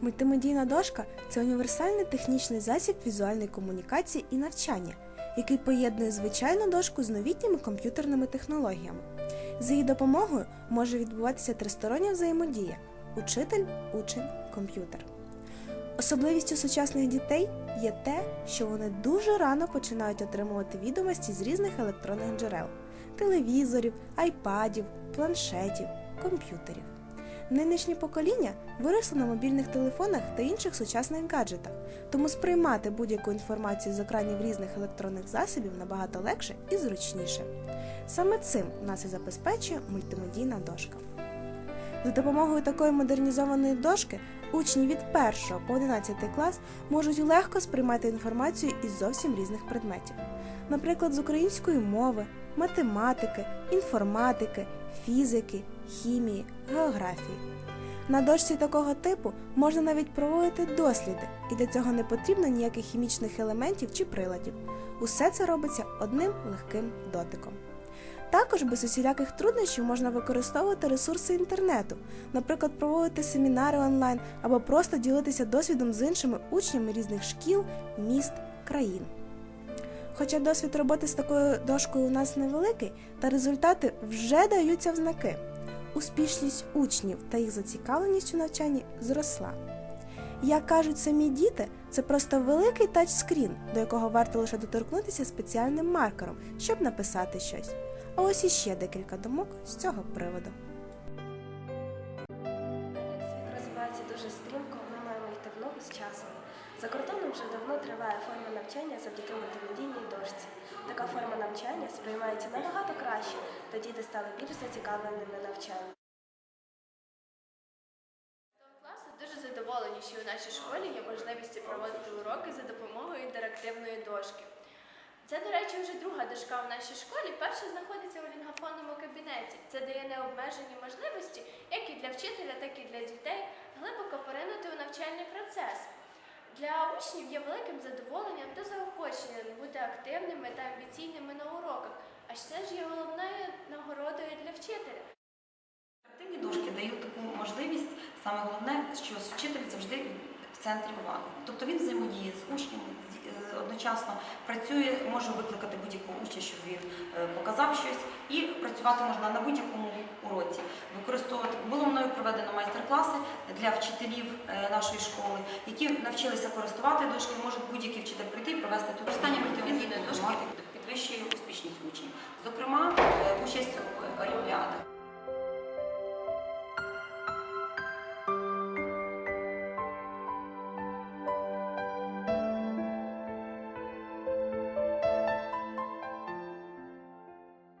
Мультимедійна дошка це універсальний технічний засіб візуальної комунікації і навчання, який поєднує звичайну дошку з новітніми комп'ютерними технологіями. З її допомогою може відбуватися тристороння взаємодія учитель, учень, комп'ютер. Особливістю сучасних дітей є те, що вони дуже рано починають отримувати відомості з різних електронних джерел телевізорів, айпадів, планшетів, комп'ютерів. Нинішнє покоління виросло на мобільних телефонах та інших сучасних гаджетах, тому сприймати будь-яку інформацію з екранів різних електронних засобів набагато легше і зручніше. Саме цим нас і забезпечує мультимедійна дошка. За допомогою такої модернізованої дошки учні від 1 по 11 клас можуть легко сприймати інформацію із зовсім різних предметів, наприклад, з української мови, математики, інформатики, фізики, хімії, географії. На дошці такого типу можна навіть проводити досліди, і для цього не потрібно ніяких хімічних елементів чи приладів. Усе це робиться одним легким дотиком. Також без усіляких труднощів можна використовувати ресурси інтернету, наприклад, проводити семінари онлайн або просто ділитися досвідом з іншими учнями різних шкіл, міст, країн. Хоча досвід роботи з такою дошкою у нас невеликий, та результати вже даються в знаки. Успішність учнів та їх зацікавленість у навчанні зросла. Як кажуть самі діти, це просто великий тачскрін, до якого варто лише доторкнутися спеціальним маркером, щоб написати щось. А ось іще декілька думок з цього приводу. Світ розвивається дуже стрімко, ми маємо йти в ногу з часом. За кордоном вже давно триває форма навчання завдяки мультимедійній дошці. Така форма навчання сприймається набагато краще, та діти стали більш зацікавленими навчанням. дуже задоволені, що у нашій школі є можливість проводити уроки за допомогою інтерактивної дошки. Це, до речі, вже друга дошка в нашій школі. Перша знаходиться у лінгофонному кабінеті. Це дає необмежені можливості, як і для вчителя, так і для дітей, глибоко поринути у навчальний процес. Для учнів є великим задоволенням та заохоченням бути активними та амбіційними на уроках, а це ж є головною нагородою для вчителя. Активні дошки дають таку можливість, саме головне, що вчитель завжди центрі уваги. Тобто він взаємодіє з учнями, е, одночасно працює, може викликати будь-якого учня, щоб він е, показав щось, і працювати можна на будь-якому уроці. Використовувати було мною проведено майстер-класи для вчителів е, нашої школи, які навчилися користувати дошки. Може будь-який вчитель прийти і провести тут використання мультимедійної дошки підвищує успішність учнів. Зокрема, участь у олімпіадах.